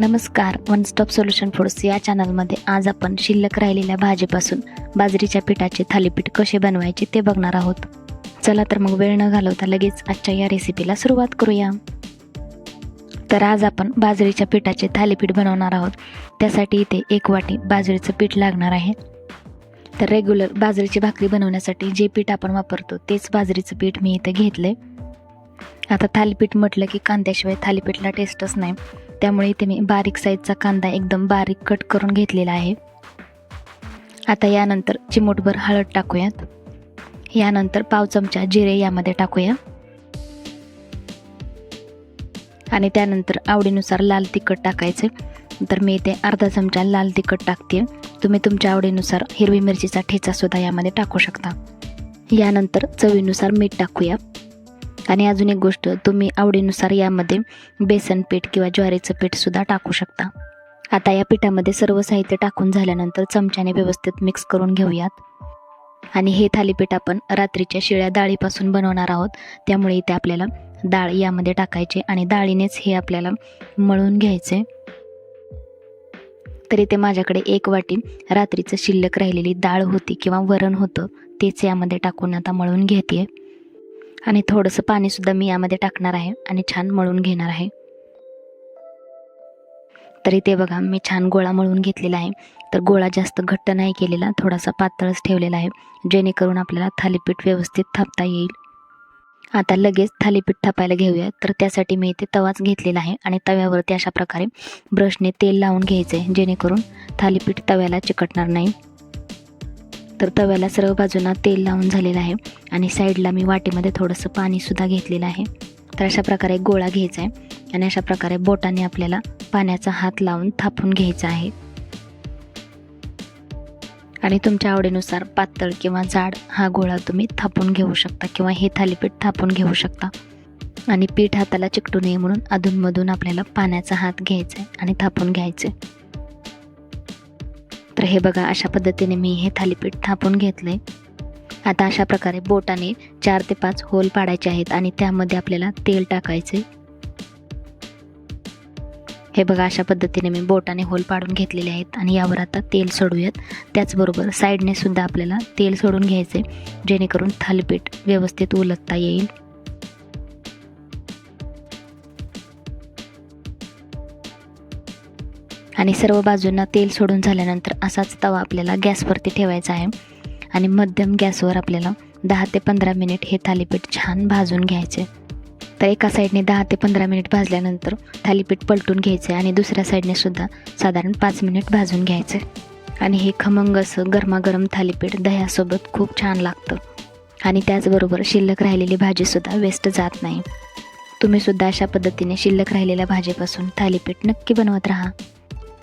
नमस्कार one stop solution foods या चॅनलमध्ये आज आपण शिल्लक राहिलेल्या भाजीपासून बाजरीच्या पिठाचे थालीपीठ कसे बनवायचे ते बघणार आहोत. चला तर मग वेळ न घालवता लगेच आजच्या या रेसिपीला सुरुवात करूया. तर आज आपण बाजरीच्या पिठाचे थालीपीठ बनवणार आहोत. त्यासाठी इथे एक वाटी बाजरीचं पीठ लागणार आहे. तर रेग्युलर बाजरीची भाकरी बनवण्यासाठी जे पीठ आपण वापरतो तेच बाजरीचं पीठ मी इथे घेतले आता थालीपीठ म्हटलं की कांद्याशिवाय थालीपीठला टेस्टच नाही. त्यामुळे इथे मी बारीक साईजचा कांदा एकदम बारीक कट करून घेतलेला आहे. आता यानंतर चिमूटभर हळद टाकूयात. यानंतर पाव चमचा जिरे यामध्ये टाकूया. आणि त्यानंतर आवडीनुसार लाल तिखट टाकायचे. तर मी इथे अर्धा चमचा लाल तिखट टाकते. तुम्ही तुमच्या आवडीनुसार हिरवी मिरचीचा ठेचा सुद्धा यामध्ये टाकू शकता. यानंतर चवीनुसार मीठ टाकूया. आणि अजून एक गोष्ट तुम्ही आवडीनुसार यामध्ये बेसन पीठ किंवा ज्वारीचं पीठसुद्धा टाकू शकता. आता या पिठामध्ये सर्व साहित्य टाकून झाल्यानंतर चमच्याने व्यवस्थित मिक्स करून घेऊयात. आणि हे थालीपीठ आपण रात्रीच्या शिळ्या डाळीपासून बनवणार आहोत. त्यामुळे इथे आपल्याला डाळ यामध्ये टाकायचे आणि डाळीनेच हे आपल्याला मळून घ्यायचे. तर इथे माझ्याकडे एक वाटी रात्रीचं शिल्लक राहिलेली डाळ होती किंवा वरण होतं तेच यामध्ये टाकून आता मळून घेते आणि थोडंसं पाणीसुद्धा मी यामध्ये टाकणार आहे आणि छान मळून घेणार आहे. तर इथे बघा मी छान गोळा मळून घेतलेला आहे. तर गोळा जास्त घट्ट नाही केलेला थोडासा पातळच ठेवलेला आहे. जेणेकरून आपल्याला थालीपीठ व्यवस्थित थापता येईल. आता लगेच थालीपीठ थापायला घेऊया. तर त्यासाठी मी इथे तवाच घेतलेला आहे आणि तव्यावरती अशा प्रकारे ब्रशने तेल लावून घ्यायचे आहे जेणेकरून थालीपीठ तव्याला चिकटणार नाही. तर तव्याला सर्व बाजूंना तेल लावून झालेलं आहे आणि साईडला मी वाटीमध्ये थोडंसं पाणीसुद्धा घेतलेलं आहे. तर अशा प्रकारे गोळा घ्यायचा आहे आणि अशा प्रकारे बोटाने आपल्याला पाण्याचा हात लावून थापून घ्यायचा आहे. आणि तुमच्या आवडीनुसार पातळ किंवा जाड हा गोळा तुम्ही थापून घेऊ शकता किंवा हे थालीपीठ थापून घेऊ शकता. आणि पीठ हाताला चिकटू नये म्हणून अधूनमधून आपल्याला पाण्याचा हात घ्यायचा आहे आणि थापून घ्यायचं. आहे तर हे बघा अशा पद्धतीने मी हे थालीपीठ थापून घेतले आता अशा प्रकारे बोटाने चार ते पाच होल पाडायचे आहेत आणि त्यामध्ये आपल्याला तेल टाकायचे. हे बघा अशा पद्धतीने मी बोटाने होल पाडून घेतलेले आहेत आणि यावर आता तेल सोडूयात. त्याचबरोबर साईडने सुद्धा आपल्याला तेल सोडून घ्यायचे जेणेकरून थालीपीठ व्यवस्थित उलटता येईल. आणि सर्व बाजूंना तेल सोडून झाल्यानंतर असाच तवा आपल्याला गॅसवरती ठेवायचा आहे. आणि मध्यम गॅसवर आपल्याला दहा ते पंधरा मिनिट हे थालीपीठ छान भाजून घ्यायचे. तर एका साईडने दहा ते पंधरा मिनिट भाजल्यानंतर थालीपीठ पलटून घ्यायचे आणि दुसऱ्या साईडने सुद्धा साधारण पाच मिनिट भाजून घ्यायचे. आणि हे खमंग असं गरमागरम थालीपीठ दह्यासोबत खूप छान लागतं. आणि त्याचबरोबर शिल्लक राहिलेली भाजीसुद्धा वेस्ट जात नाही. तुम्हीसुद्धा अशा पद्धतीने शिल्लक राहिलेल्या भाजीपासून थालीपीठ नक्की बनवत राहा.